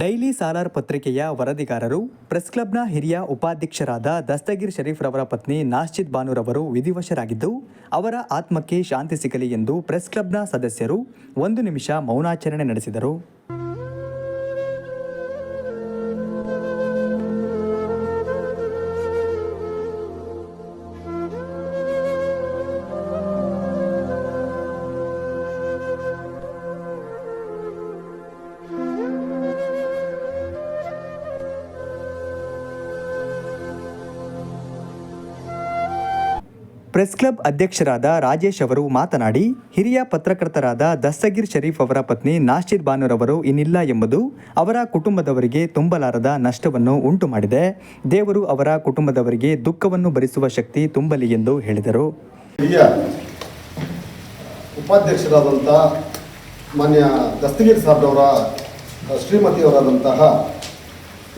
Daily Salaar ಪತ್ರಿಕೆಯ ವರದಿಗಾರರು, press ಕ್ಲಬ್ನ ಹಿರಿಯ ಉಪಾಧ್ಯಕ್ಷರಾದ ದಸ್ತಗಿರ್ ಶರೀಫ್ ರವರ ಪತ್ನಿ ನಾಶ್ಚಿದ್ ಬಾನುರವರು ವಿಧಿವಶರಾಗಿದ್ದು, ಅವರ ಆತ್ಮಕ್ಕೆ ಶಾಂತಿ ಸಿಗಲಿ ಎಂದು ಪ್ರೆಸ್ ಕ್ಲಬ್ನ ಸದಸ್ಯರು ಒಂದು ನಿಮಿಷ ಮೌನಾಚರಣೆ ನಡೆಸಿದರು. ಪ್ರೆಸ್ ಕ್ಲಬ್ ಅಧ್ಯಕ್ಷರಾದ ರಾಜೇಶ್ ಅವರು ಮಾತನಾಡಿ, ಹಿರಿಯ ಪತ್ರಕರ್ತರಾದ ದಸ್ತಗಿರ್ ಶರೀಫ್ ಅವರ ಪತ್ನಿ ನಾಶ್ಚಿದ್ ಬಾನುರವರು ಇನ್ನಿಲ್ಲ ಎಂಬುದು ಅವರ ಕುಟುಂಬದವರಿಗೆ ತುಂಬಲಾರದ ನಷ್ಟವನ್ನು ಉಂಟು ಮಾಡಿದೆ ದೇವರು ಅವರ ಕುಟುಂಬದವರಿಗೆ ದುಃಖವನ್ನು ಭರಿಸುವ ಶಕ್ತಿ ತುಂಬಲಿ ಎಂದು ಹೇಳಿದರು. ಹಿರಿಯ ಮಾನ್ಯ ದಸ್ತಗಿರ್ ಸಾಬ್ರವರ ಶ್ರೀಮತಿಯವರಾದಂತಹ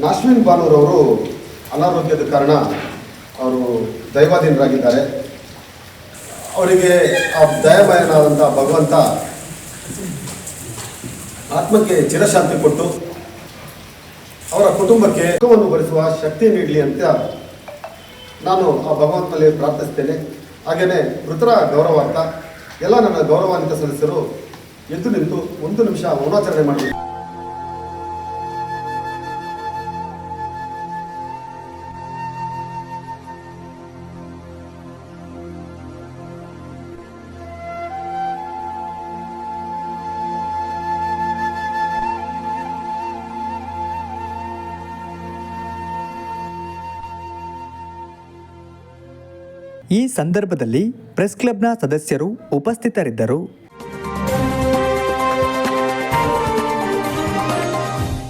ನಾಶ್ವಿನ್ ಬಾನುರವರು ಅನಾರೋಗ್ಯದ ಕಾರಣ ಅವರು ದೈವಾಧೀನರಾಗಿದ್ದಾರೆ. ಅವರಿಗೆ ಆ ದಯಾಮಯನಾದಂಥ ಭಗವಂತ ಆತ್ಮಕ್ಕೆ ಚಿರಶಾಂತಿ ಕೊಟ್ಟು ಅವರ ಕುಟುಂಬಕ್ಕೆ ಸುಖವನ್ನು ಭರಿಸುವ ಶಕ್ತಿ ನೀಡಲಿ ಅಂತ ನಾನು ಆ ಭಗವಂತನಲ್ಲಿ ಪ್ರಾರ್ಥಿಸ್ತೇನೆ. ಹಾಗೆಯೇ ಮೃತರ ಗೌರವಾರ್ಥ ಎಲ್ಲ ನನ್ನ ಗೌರವಾನ್ವಿತ ಸದಸ್ಯರು ಎದ್ದು ನಿಂತು ಒಂದು ನಿಮಿಷ ಮೌನಾಚರಣೆ ಮಾಡಬೇಕು. ಈ ಸಂದರ್ಭದಲ್ಲಿ ಪ್ರೆಸ್ ಕ್ಲಬ್ನ ಸದಸ್ಯರು ಉಪಸ್ಥಿತರಿದ್ದರು.